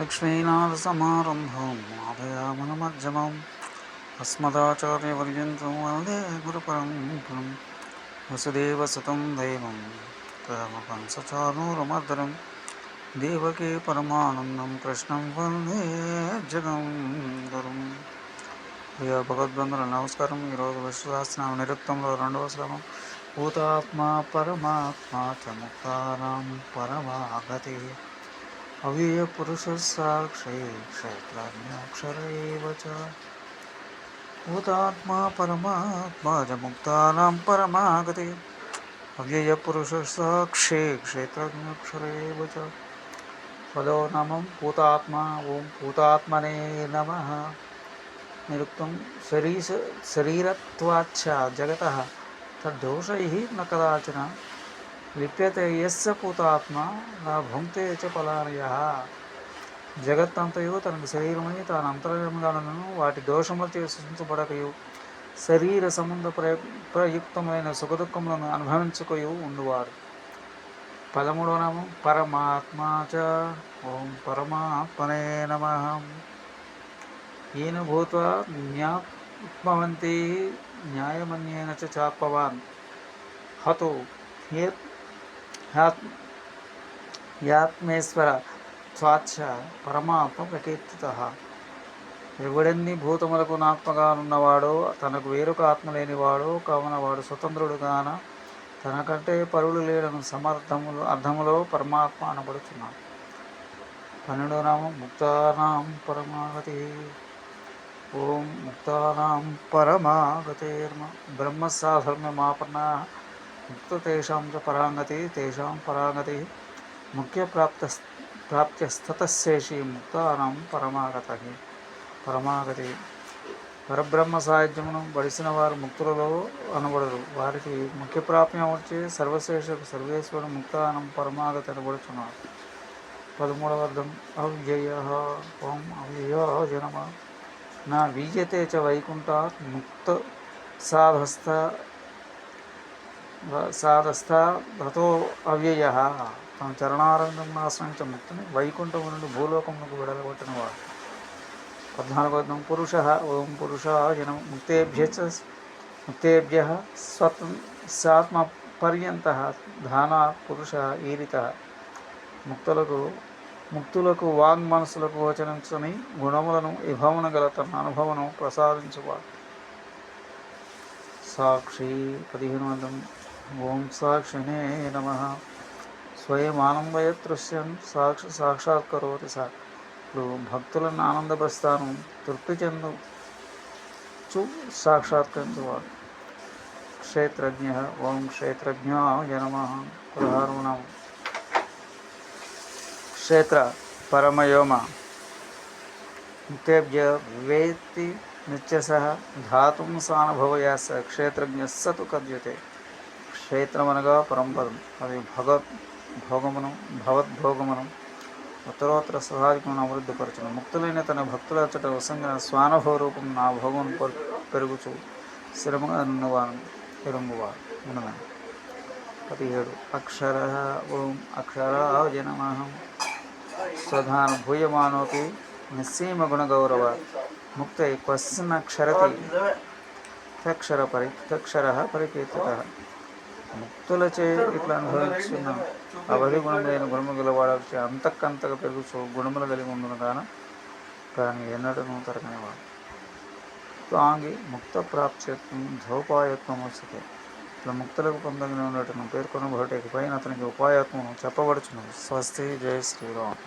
లక్ష్మీనాథసమారంభం ఆదయామనమధ్యమం అస్మదాచార్యపర్యంతం వందే గురుపరంపరం. వసుదేవసుతం దైవం తమకంసచానూరమర్దరం దేవకీ పరమానందం కృష్ణం వందే జగం గురుం ప్రియ భగవద్బంధుల నమస్కారం. ఈరోజు విశ్వశాస్త్రం నిరుక్తంలో రెండవ శ్రమం భూతాత్మ పరమాత్మ చ ముక్తానాం పరమాగతి. అవ్యయ పురుష సాక్షి క్షేత్రాజ్ఞాక్షర ఏవ చ భూతాత్మ పరమాత్మ చ ముక్తానాం పరమాగతి అవ్యయ పురుష సాక్షి క్షేత్రజ్ఞాక్షర ఏవ చ పదో నమం భూతాత్మ ఓం భూతాత్మనే నమ నిరుక్తం లిప్యతే ఎస్ పూతాత్మ నా భుంక్తే చ పలానయ జగత్తంతయు తనకు శరీరమై తాను అంతర్యముగానను వాటి దోషములు సృష్టించబడకయు శరీర సంబంధ ప్రయ ప్రయుక్తమైన సుఖదుఖములను అనుభవించుకొయు ఉండువారు పదమూడవ నామం పరమాత్మా చ ఓం పరమాత్మనే నమ ఈయన భూత జ్ఞాత్మవంతి న్యాయమన్యేన చాత్మవాన్ హతో హే యాత్మేశ్వర స్వాచ్ఛ పరమాత్మ ప్రకీర్తిత. ఎవడన్ని భూతములకు నాత్మగా ఉన్నవాడో తనకు వేరొక ఆత్మ లేనివాడో కావున వాడు స్వతంత్రుడుగాన తనకంటే పరులు లేడను సమర్థములు అర్థములో పరమాత్మ అనబడుతున్నాడు. పన్నెండో నామం ముక్తానాం పరమాగతి. ఓం ముక్తానాం పరమాగతేర్మ బ్రహ్మసాధర్మ్యమాపన్నా ముక్త తేషాం చ పరాంగతి తేషాం పరాంగతి ముఖ్య ప్రాప్త ప్రాప్త్యస్తతశేషి ముక్తానం పరమాగత పరమాగతి పరబ్రహ్మ సాహిత్యమును బడిసిన వారు ముక్తులలో అనబడరు. వారికి ముఖ్య ప్రాప్యం వచ్చి సర్వశేష సర్వేశ్వరుడు ముక్తానం పరమాగతి అనబడుచున్నారు పదమూడవ అర్థం అవ్యయ ఓం అవ్యయ జనమ. నా వీయతే చ వైకుంఠాత్ ముక్త సాధస్త సాధస్థా రతో అవ్యయ. తన చరణారంగం ఆశ్రయించ ముక్తిని వైకుంఠం నుండి భూలోకమునకు విడలగొట్టిన వాడు. పద్నాలుగో పురుష ఓం పురుష జనం ముక్తేభ్య ముక్తేభ్య స్వతం సాత్మ పర్యంత ధాన పురుష ఈరిత. ముక్తులకు ముక్తులకు వాంగ్ మనసులకు వచనించని గుణములను విభవన గల తన అనుభవను ప్రసాదించువాడు. సాక్షి పదిహేను వందం ఓం సాక్షినే నమ. స్వయం ఆనందయదృశ్యం సాక్షి సాక్షాత్కరోతి సా ఇప్పుడు భక్తులను ఆనందపరుస్తాను తృప్తి చెందు చూ సాక్షాత్కరించువాడు క్షేత్రజ్ఞ ఓం క్షేత్రజ్ఞ నమ. పదహారు క్షేత్ర పరమయోమ. ముక్తేభ్య వేత్తి నిత్యస ధాతుం సానుభవయాస క్షేత్రజ్ఞ సతు కథ్యతే క్షేత్రమనగా పరంపదం అది భగవత్ భోగమనం భగవద్భోగమును ఉత్తరోత్తర సహాయకులను అభివృద్ధిపరచడం ముక్తులైన తన భక్తుల అచ్చట వసంగిన స్వానుభవ రూపం నా భోగం పెరుగుచు శ్రమగా ఉన్నవాను ఎరుంగువారు ఉన్నదని పదిహేడు. అక్షర ఓం అక్షరాజనమహం స్వధాన భూయమానోపి నిస్సీమ గుణగౌరవ ముక్త క్వశ్చన్ అక్షరతి తక్షర పరి తక్షర పరికీర్తిత. ముక్తులచే ఇట్లా అనుభవించిన అవధి గుణములైన గుణము గలవాడొచ్చి అంతకంతగా పెరుగు గుణములు కలిగి ఉండును కాన కానీ ఎన్నడను తరగనివాడు తాంగి ముక్త ప్రాప్త్యత్వం ధోపాయత్వం వస్తుంది ఇట్లా ముక్తులకు పొందగిన ఉన్నట్టును పేర్కొనబోటకి పైన అతనికి ఉపాయత్వం చెప్పబడుచును స్వస్తి జయ శ్రీరామ్.